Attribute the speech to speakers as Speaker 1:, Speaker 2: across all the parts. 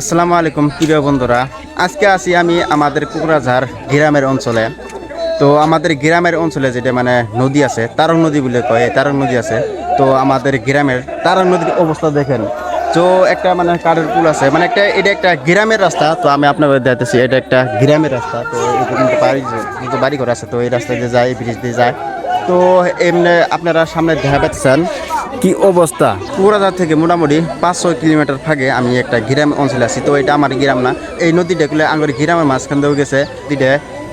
Speaker 1: আসসালামু আলাইকুম, প্রিয় বন্ধুরা। আজকে আছি আমি আমাদের কুকরাঝাড় গ্রামের অঞ্চলে। তো আমাদের গ্রামের অঞ্চলে যেটা মানে নদী আছে, তারং নদী বলে কয়, এই তারং নদী আছে। তো আমাদের গ্রামের তারং নদীর অবস্থা দেখেন। তো একটা মানে কাঠের পুল আছে মানে একটা, এটা একটা গ্রামের রাস্তা। তো আমি আপনাদের দেখাতেছি, এটা একটা গ্রামের রাস্তা। তো বাড়ি বাড়ি ঘর আছে, তো এই রাস্তা দিয়ে যায় ব্রিজ দিয়ে যায়। তো এমনি আপনারা সামনে দেখা পাচ্ছেন কি অবস্থা? কুড়াজার থেকে মোটামুটি পাঁচ ছয় কিলোমিটার ফাঁকে আমি একটা গ্রাম অঞ্চলে আছি, তো এটা আমার গ্রাম না। এই নদীটা গুলো আমার গ্রামের মাঝখান দিয়েও গেছে, নদীটা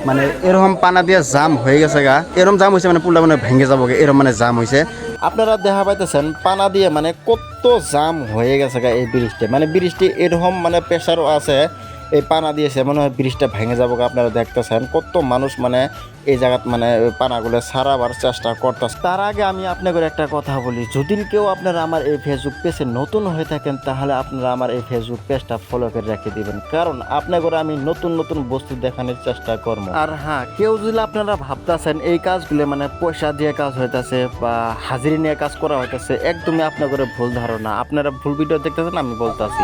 Speaker 1: মানে এরকম পানা দিয়ে জাম হয়ে গেছে গা। এরকম জাম হয়েছে মানে পুলটা মানে ভেঙে যাব এরকম মানে জাম হয়েছে আপনারা দেখা পাইতেছেন পানা দিয়ে মানে কত জাম হয়ে গেছে গা এই ব্রিজটা। মানে ব্রিজটি এরকম মানে প্রেশারও আছে এই পানা দিয়েছে মনে হয় ব্রিজটা ভেঙে যাব আপনারা দেখতেছেন কত মানুষ মানে এই জায়গাত মানে পানাগুলো সারাবার চেষ্টা করতেছে তার আগে আমি আপনাদের একটা কথা বলি যদি কেউ আপনারা আমার এই ফেসবুক পেজে নতুন হয়ে থাকেন তাহলে আপনারা আমার এই ফেসবুক পেজটা ফলো করে রেখে দিবেন কারণ আপনাদের আমি নতুন নতুন বস্তু দেখানোর চেষ্টা করব আর হ্যাঁ কেউ যদি আপনারা ভাবতেছেন এই কাজগুলো মানে পয়সা দিয়ে কাজ হইতাছে বা হাজিরি নিয়ে কাজ করা হইতাছে একদমই আপনাদের ভুল ধারণা আপনারা ভুল ভিডিও দেখতেছেন আমি বলতাছি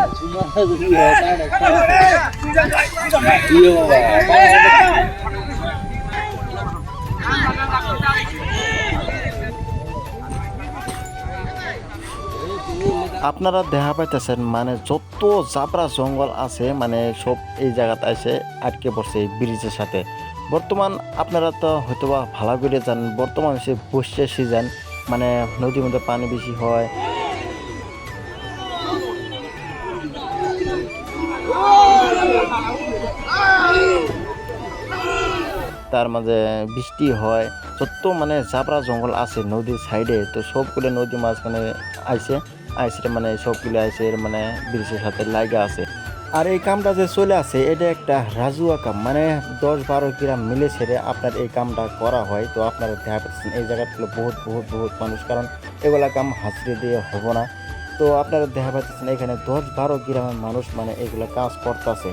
Speaker 1: আপনারা দেখা পাইতেছেন মানে যত জাবরা জঙ্গল আছে মানে সব এই জায়গাতে এসে আটকে পড়ছে ব্রিজের সাথে। বর্তমান আপনারা তো হয়তো বা ভালো করে জানেন, বর্তমান সে বর্ষার সিজন মানে নদীর মধ্যে পানি বেশি হয় তার মাঝে বৃষ্টি হয়। যত মানে জাবরা জঙ্গল আছে নদীর সাইডে তো সবগুলো নদী মাঝখানে আইসে আইসে মানে সবগুলো আইসে মানে ব্রিজের সাথে লাগা আছে। আর এই কামটা যে চলে আসে, এটা একটা রাজুয়া কাম। মানে দশ বারো গ্রাম মিলে ছেড়ে আপনার এই কামটা করা হয়। তো আপনারা দেখা পাচ্ছেন, এই জায়গাগুলো বহুত বহুত বহুত মানুষ। কারণ এগুলা কাম হাজিরে দিয়ে হব না। তো আপনারা দেখা পাচ্ছেন, এখানে দশ বারো গ্রামের মানুষ মানে এগুলো কাজ করতেছে।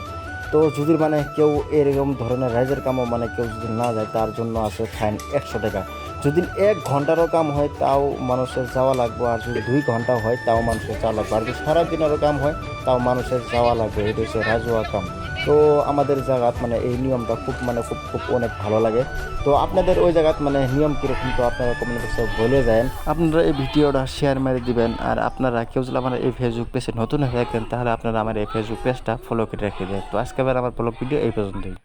Speaker 1: তো যদি মানে কেউ এরকম ধরনের রাইজের কামও মানে কেউ যদি না যায়, তার জন্য আছে ফাইন একশো টাকা। যদি এক ঘন্টারও কাম হয়, তাও মানুষের যাওয়া লাগবে। আর যদি দুই ঘণ্টা হয়, তাও মানুষের যাওয়া লাগবে। আর যদি সারাদিনেরও কাম হয়, তাও মানুষের যাওয়া লাগবে। এটা হচ্ছে রাজুয়া কাম। তো আমাদের জায়গাত মানে এই নিয়মটা খুব মানে খুব খুব অনেক ভালো লাগে। তো আপনাদের ওই জায়গাত মানে নিয়ম কীরকম? তো আপনারা কমেন্ট বক্সে বলে যায় আপনারা এই ভিডিওটা শেয়ার মেরে দিবেন আর আপনারা কেউ যদি আমার এই ফেসবুক পেজে নতুন হয়ে থাকেন, তাহলে আপনারা আমার এই ফেসবুক পেজটা ফলো করে রেখে দেন। তো আজকে আবার আমার ব্লগ ভিডিও এই পর্যন্তই।